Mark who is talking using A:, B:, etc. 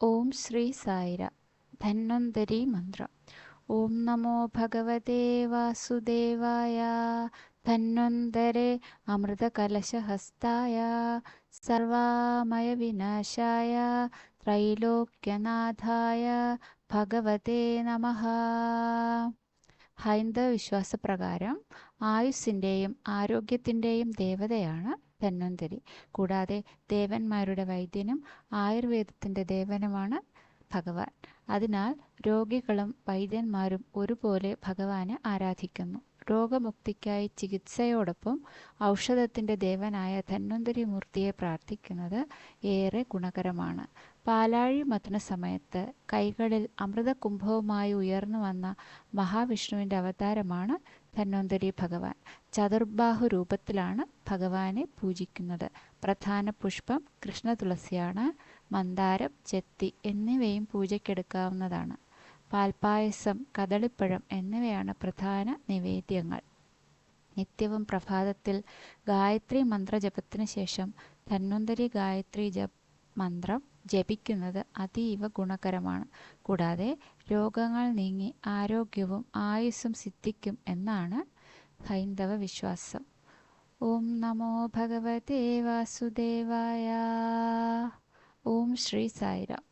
A: ഓം ശ്രീ സായിര. ധന്വന്തരി മന്ത്ര. ഓം നമോ ഭഗവതേ വാസുദേവായ. ധന്വന്തരെ അമൃതകലശഹസ്തായ. സർവാമയ വിനാശായ. ത്രൈലോക്യനാഥായ. ഭഗവതേ നമ. ഹൈന്ദവ വിശ്വാസപ്രകാരം ആയുസ്സിന്റെയും ആരോഗ്യത്തിന്റെയും ദേവതയാണ് ധന്വന്തരി കൂടാതെ ദേവന്മാരുടെ വൈദ്യനും ആയുർവേദത്തിന്റെ ദേവനുമാണ് ഭഗവാൻ. അതിനാൽ രോഗികളും വൈദ്യന്മാരും ഒരുപോലെ ഭഗവാനെ ആരാധിക്കുന്നു. രോഗമുക്തിക്കായി ചികിത്സയോടൊപ്പം ഔഷധത്തിന്റെ ദേവനായ ധന്വന്തരി മൂർത്തിയെ പ്രാർത്ഥിക്കുന്നത് ഏറെ ഗുണകരമാണ്. പാലാഴി മഥന സമയത്ത് കൈകളിൽ അമൃതകുംഭവുമായി ഉയർന്നു വന്ന മഹാവിഷ്ണുവിന്റെ അവതാരമാണ് ധന്വന്തരി ഭഗവാൻ. ചതുർബാഹു രൂപത്തിലാണ് ഭഗവാനെ പൂജിക്കുന്നത്. പ്രധാന പുഷ്പം കൃഷ്ണ തുളസിയാണ്. മന്ദാരം ചെത്തി എന്നിവയും പൂജയ്ക്കെടുക്കാവുന്നതാണ്. പാൽപ്പായസം കദളിപ്പഴം എന്നിവയാണ് പ്രധാന നിവേദ്യങ്ങൾ. നിത്യവും പ്രഭാതത്തിൽ ഗായത്രി മന്ത്രജപത്തിന് ശേഷം ധന്വന്തരി ഗായത്രി ജപ് മന്ത്രം ജപിക്കുന്നത് അതീവ ഗുണകരമാണ്. കൂടാതെ രോഗങ്ങൾ നീങ്ങി ആരോഗ്യവും ആയുസ്സും സിദ്ധിക്കും എന്നാണ് ഹൈന്ദവ വിശ്വാസം. ഓം നമോ ഭഗവതേ വാസുദേവായ. ഓം ശ്രീ സായിരാം.